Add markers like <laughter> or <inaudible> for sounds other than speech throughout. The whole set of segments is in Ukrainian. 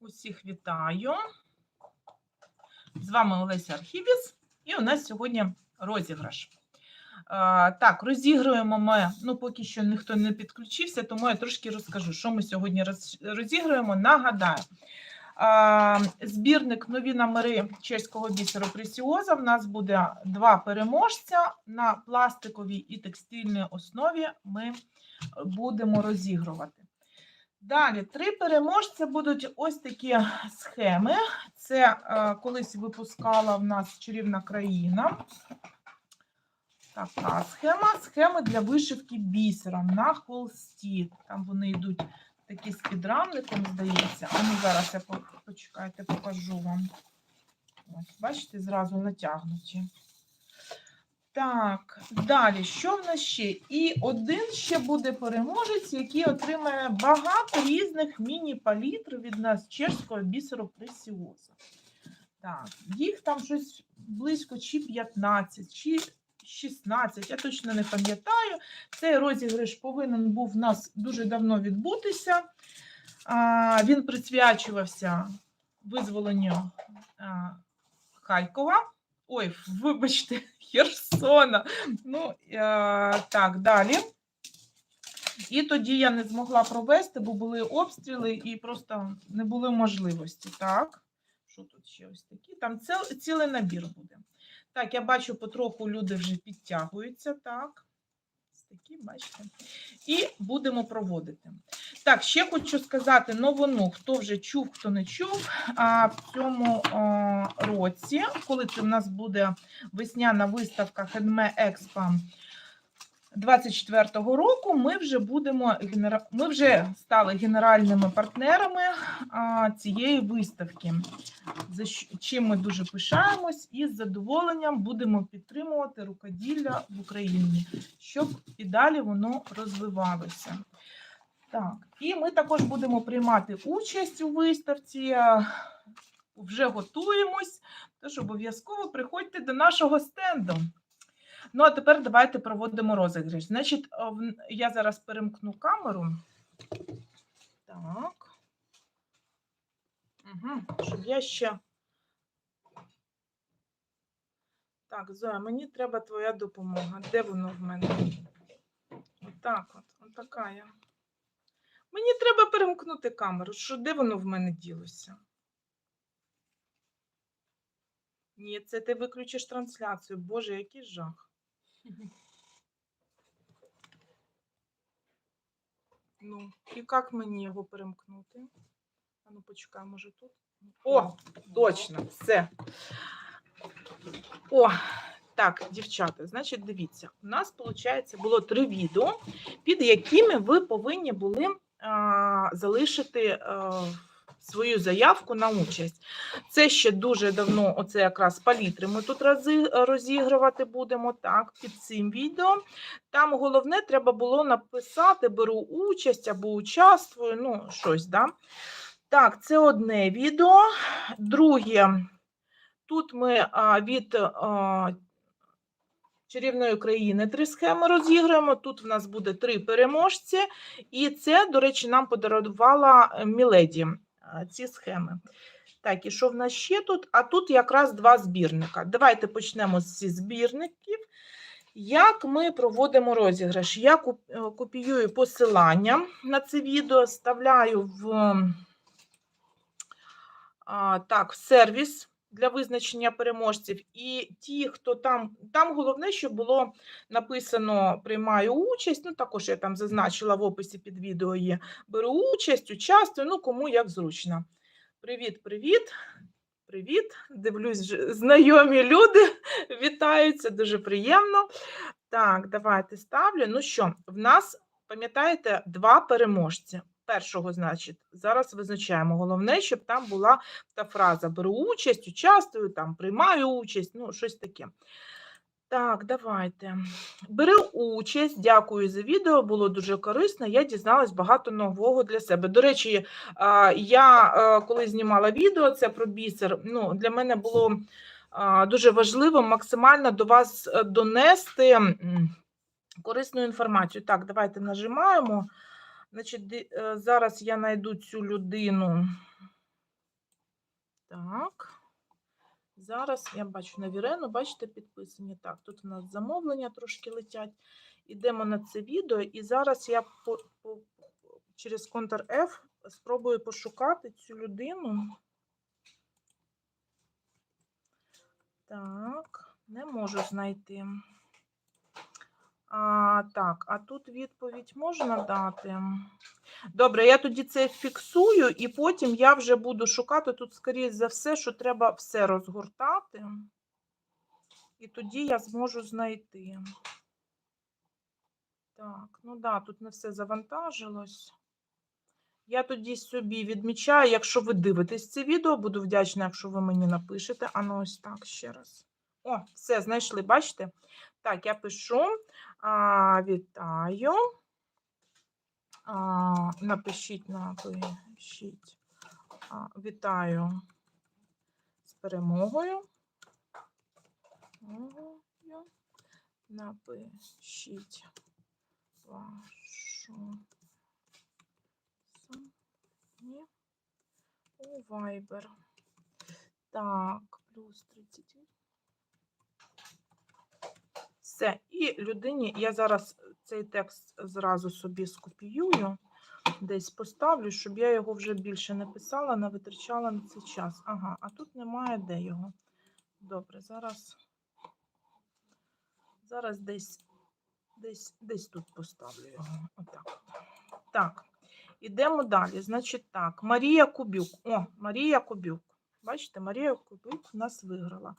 Усіх вітаю. З вами Олеся Архівіс, і у нас сьогодні розіграш. Так, розігруємо ми. Ну, поки що ніхто не підключився, тому я трошки розкажу, що ми сьогодні роз- розіграємо. Нагадаю, збірник нові номери чеського бісеру Пресіоза. В нас буде два переможця на пластиковій і текстильній основі. Ми будемо розігрувати. Далі, три переможця будуть ось такі схеми. Це е, колись випускала в нас чарівна країна. Така схема. Схеми для вишивки бісером на холсті. Там вони йдуть такі з підрамником, здається. А ну зараз я по- почекайте, покажу вам. Ось, бачите, зразу натягнуті. Так, далі, що в нас ще? І один ще буде переможець, який отримає багато різних міні-палітр від нас чешського бісеру Пресіоза. Так, їх там щось близько чи 15, чи 16, я точно не пам'ятаю. Цей розіграш повинен був в нас дуже давно відбутися. А, Він присвячувався визволенню а, Харкова. Ой, <laughs> вибачте, Херсона. Ну, е, так, далі. І тоді я не змогла провести, бо були обстріли і просто не було можливості. Так, що тут ще ось такі? Там ціл- цілий набір буде. Так, я бачу, потроху люди вже підтягуються. Так. Такі, бачите. І будемо проводити. Так, ще хочу сказати новину, хто вже чув, хто не чув. А в цьому році, коли це в нас буде весняна виставка Хедме Експо 24-го року, ми вже будемо ми вже стали генеральними партнерами цієї виставки. За чим ми дуже пишаємось і з задоволенням будемо підтримувати рукоділля в Україні, щоб і далі воно розвивалося. Так, і ми також будемо приймати участь у виставці. Вже готуємось, тож обов'язково приходьте до нашого стенду. Ну, а тепер давайте проводимо розіграш. Значить, е, я зараз перемкну камеру. Так. Угу. Щоб я ще. Так, Зоя, мені треба твоя допомога. Де воно в мене? Отак от, отака я. Мені треба перемкнути камеру. Що де воно в мене ділося? Ні, це ти виключиш трансляцію. Боже, який жах. Ну, і як мені його перемкнути? А ну, почекай, може тут. О, точно, все. О, так, дівчата, значить, дивіться, у нас, виходить, було три відео, під якими ви повинні були залишити свою заявку на участь. Це ще дуже давно, оце якраз палітри ми тут розігрувати будемо, так, під цим відео. Там головне треба було написати беру участь або участвую, ну, щось, да. Так, це одне відео. Друге, тут ми від чарівної країни три схеми розіграємо. Тут в нас буде три переможці. І це, до речі, нам подарувала е, Міледі ці схеми. Так, і що в нас ще тут? А тут якраз два збірника. Давайте почнемо зі збірників. Як ми проводимо розіграш? Я е, копіюю посилання на це відео, вставляю в, так, в сервіс для визначення переможців. І ті, хто там, там головне, щоб було написано приймаю участь. Ну, також я там зазначила в описі під відео є. Беру участь, участвую, ну кому як зручно. Привіт, привіт. Привіт. Дивлюсь, знайомі люди <laughs> вітаються, дуже приємно. Так, давайте ставлю. Ну що, в нас, пам'ятаєте, два переможці. Першого, значить, зараз визначаємо. Головне, щоб там була та фраза беру участь, участвую, там приймаю участь, ну, щось таке. Так, давайте. Бери участь, дякую за відео, було дуже корисно. Я дізналась багато нового для себе. До речі, я е, коли знімала відео це про бісер, ну, для мене було дуже важливо максимально до вас е, донести корисну інформацію. Так, давайте нажимаємо. Значить, е, зараз я знайду цю людину. Так. Зараз я бачу на Вірену, бачите, підписані. Так, тут у нас замовлення трошки летять. Ідемо на це відео, і зараз я по, по, через Ctrl-F спробую пошукати цю людину. Так, не можу знайти. А, так, а тут відповідь можна дати? Добре, я тоді це фіксую, і потім я вже буду шукати тут, скоріше за все, що треба все розгортати. І тоді я зможу знайти. Так, ну да, тут не все завантажилось. Я тоді собі відмічаю, якщо ви дивитесь це відео, буду вдячна, якщо ви мені напишете. А ну ось так ще раз. О, все, знайшли, бачите? Так, я пишу. А, вітаю. А, напишіть, напишіть. А, вітаю з перемогою. Напишіть вашу у Viber. Так, плюс 30. Все. І людині я зараз цей текст зразу собі скопіюю, десь поставлю, щоб я його вже більше не писала, не витрачала на цей час. Ага, а тут немає де його. Добре, зараз. Зараз десь, десь, десь тут поставлю його. Отак. Так, ідемо далі. Значить так, Марія Кубюк. О, Марія Кубюк. Бачите, Марія Кубик в нас виграла.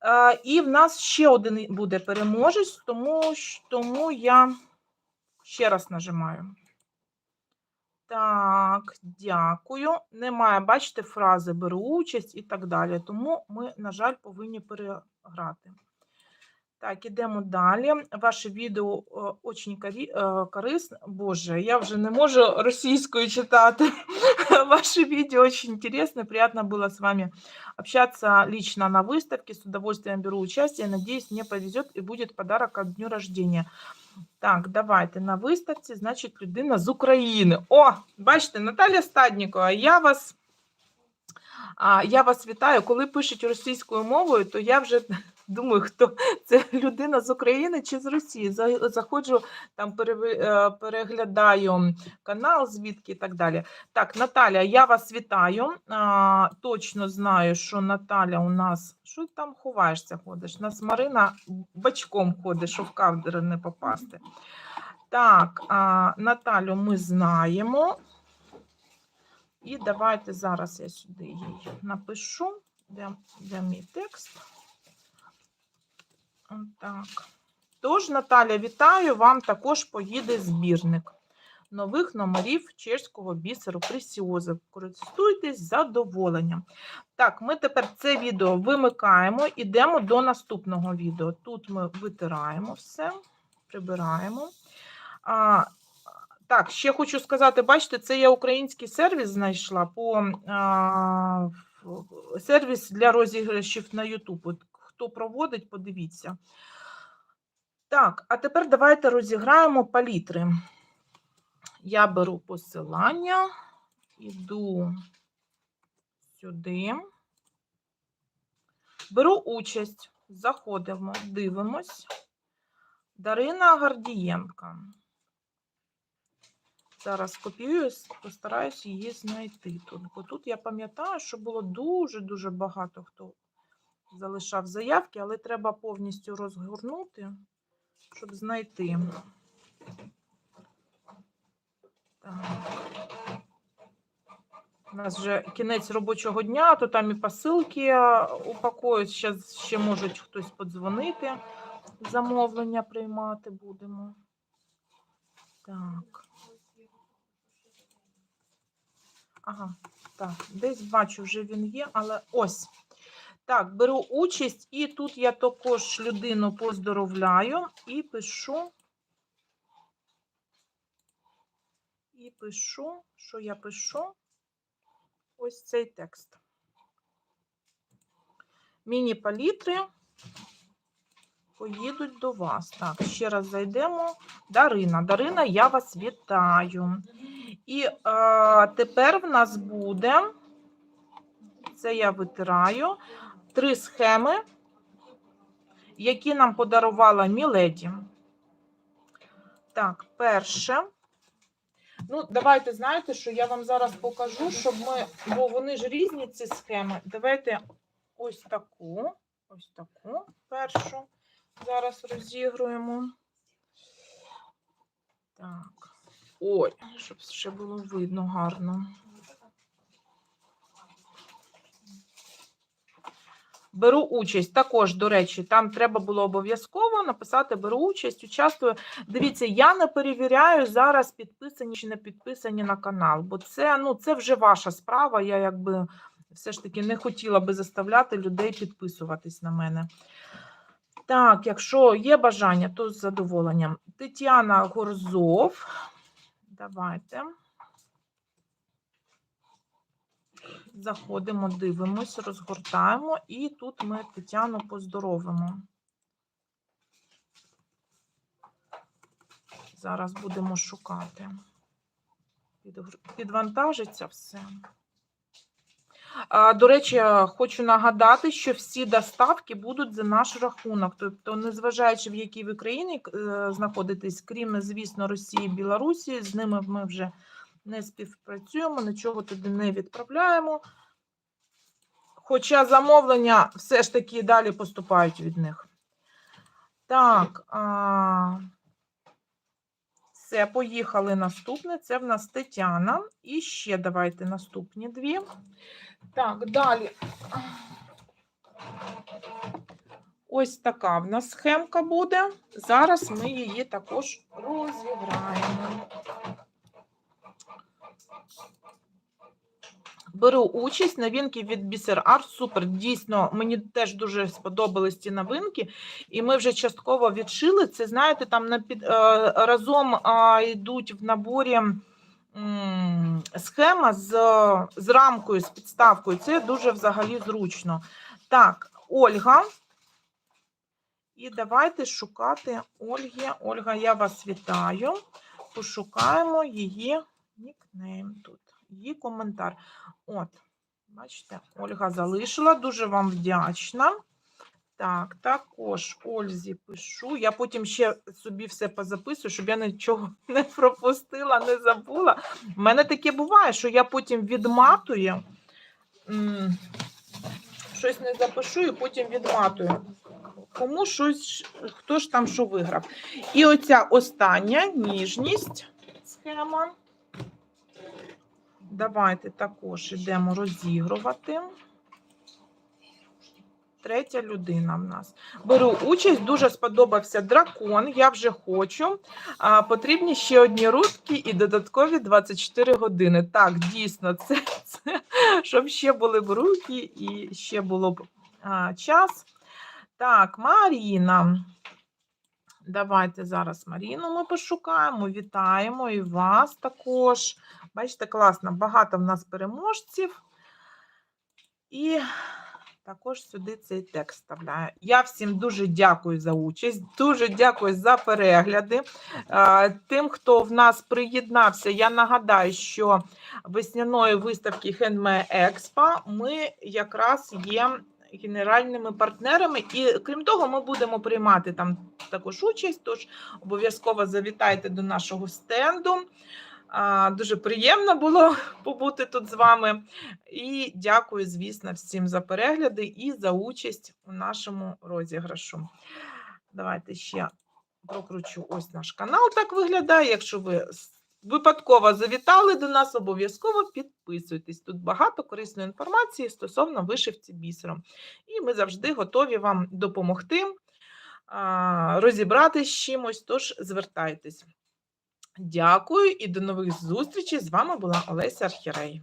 А, і в нас ще один буде переможець, тому, тому я ще раз нажимаю. Так, дякую. Немає, бачите, фрази беру участь і так далі. Тому ми, на жаль, повинні переграти. Так, ідемо далі. Ваше відео е, очень е, корисне. Боже, я вже не можу російською читати. <laughs> Ваше видео очень интересно. Приятно было с вами общаться лично на выставке. С удовольствием беру участие. Надеюсь, мне повезет и будет подарок к дню рождения. Так, давайте на виставці, значить, людина з України. О, бачите, Наталя Стаднікова, я вас, я вас вітаю. Коли пишуть російською мовою, то я вже думаю, хто <laughs> це людина з України чи з Росії. Заходжу, там е, переглядаю канал, звідки і так далі. Так, Наталя, я вас вітаю. А, точно знаю, що Наталя у нас. Що там ховаєшся, ходиш? У нас Марина бачком ходить, щоб в кадр не попасти. Так, а, Наталю ми знаємо. І давайте зараз я сюди їй напишу, де, де мій текст. Так. Тож, Наталя, вітаю, вам також поїде збірник нових номерів чеського бісеру Пресіоза. Користуйтесь задоволенням. Так, ми тепер це відео вимикаємо, ідемо до наступного відео. Тут ми витираємо все, прибираємо. А, так, ще хочу сказати, бачите, це я український сервіс знайшла по а, сервіс для розіграшів на YouTube. Хто проводить, подивіться. Так, а тепер давайте розіграємо палітри. Я беру посилання, іду сюди, беру участь, заходимо, дивимось. Дарина Гардієнка. Зараз копіюю, постараюсь її знайти тут. Бо тут я пам'ятаю, що було дуже-дуже багато хто залишав заявки, але треба повністю розгорнути, щоб знайти. Так. У нас вже кінець робочого дня, то там і посилки упакують. Зараз ще можуть хтось подзвонити, замовлення приймати будемо. Так. Ага, так, десь бачу, вже він є, але ось. Так, беру участь, і тут я також людину поздоровляю і пишу. І пишу, що я пишу? Ось цей текст. Міні-палітри поїдуть до вас. Так, ще раз зайдемо. Дарина. Дарина, я вас вітаю. І е, тепер в нас буде Це я витираю. Три схеми, які нам подарувала Міледі. Так, перше. Ну, давайте знаєте, що я вам зараз покажу, щоб ми, бо вони ж різні ці схеми. Давайте ось таку, ось таку першу зараз розігруємо. Так. Ой, щоб ще було видно гарно. Беру участь. Також, до речі, там треба було обов'язково написати беру участь, участвую. Дивіться, я не перевіряю зараз, підписані чи не підписані на канал, бо це, ну, це вже ваша справа. Я якби все ж таки не хотіла би заставляти людей підписуватись на мене. Так, якщо є бажання, то з задоволенням. Тетяна Горзов. Давайте. Заходимо, дивимось, розгортаємо, і тут ми Тетяну поздоровимо. Зараз будемо шукати. Підвантажиться все. До речі, хочу нагадати, що всі доставки будуть за наш рахунок. Тобто, незважаючи в якій ви країні е, знаходитесь, крім, звісно, Росії, Білорусі, з ними ми вже не співпрацюємо, нічого туди не відправляємо. Хоча замовлення все ж таки далі поступають від них. Так, а... все, поїхали наступне. Це в нас Тетяна. І ще давайте наступні дві. Так, далі. Ось така в нас схемка буде. Зараз ми її також розіграємо. Беру участь. Новинки від Бісер Арт. Супер. Дійсно, мені теж дуже сподобались ці новинки. І ми вже частково відшили. Це, знаєте, там на під, е, разом йдуть в наборі схема з, з рамкою, з підставкою. Це дуже взагалі зручно. Так, Ольга. І давайте шукати Ольги. Ольга, я вас вітаю. Пошукаємо її нікнейм тут. Її коментар. От, бачите, Ольга залишила. Дуже вам вдячна. Так, також Ользі пишу. Я потім ще собі все позаписую, щоб я нічого <laughs> не пропустила, не забула. У мене таке буває, що я потім відматую, щось не запишу і потім відматую. Кому щось, хто ж там що виграв. І оця остання ніжність схема. Давайте також йдемо розігрувати. Третя людина в нас. Беру участь, дуже сподобався дракон. Я вже хочу. А, потрібні ще одні рудки і додаткові 24 години. Так, дійсно, <laughs> це, це щоб ще були б руки і ще було б а, час. Так, Маріна. Давайте зараз Маріну ми пошукаємо. Вітаємо і вас також. Бачите, класно, багато в нас переможців. І також сюди цей текст вставляю. Я всім дуже дякую за участь, дуже дякую за перегляди. Тим, хто в нас приєднався, я нагадаю, що весняної виставки Handmade Expo ми якраз є генеральними партнерами. І крім того, ми будемо приймати там також участь. Тож обов'язково завітайте до нашого стенду. Дуже приємно було <laughs> побути тут з вами. І дякую, звісно, всім за перегляди і за участь у нашому розіграшу. Давайте ще прокручу ось наш канал. Так виглядає. Якщо ви випадково завітали до нас, обов'язково підписуйтесь. Тут багато корисної інформації стосовно вишивці бісером. І ми завжди готові вам допомогти розібратись з чимось, тож звертайтесь. Дякую і до нових зустрічей. З вами була Олеся Архірей.